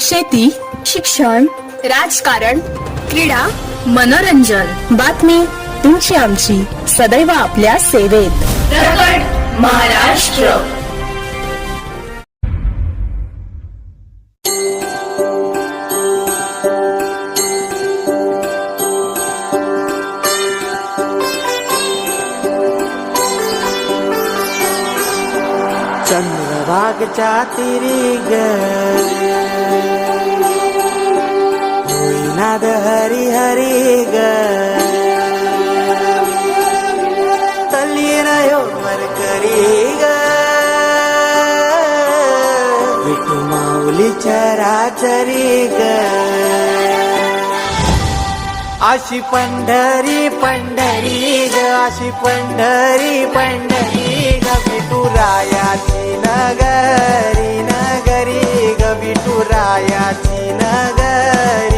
शेती शिक्षण राजकारण क्रीडा मनोरंजन. बातमी तुमची आमची. सदैव आपल्या सेवेत. महाराष्ट्र. चंद्रभागच्या तिरी ग हरी हरी ग तल्लीन यो मरकरी ग विठू माऊली चराचरी ग अशी पंढरी पंढरी ग अशी पंढरी पंढरी ग विठुरायाची नगरी नगरी ग विठुरायाची नगरी नगरी. ग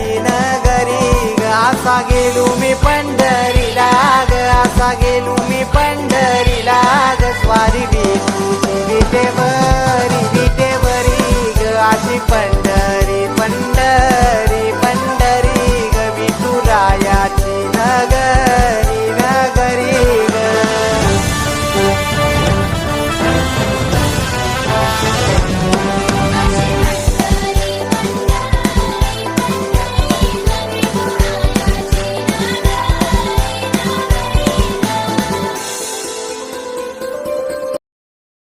असा गेलो मी पंढरीला ग असा गेलो मी पंढरीला ग. स्वारी विठूची विटेवरी विटेवरी ग. अशी पंढरी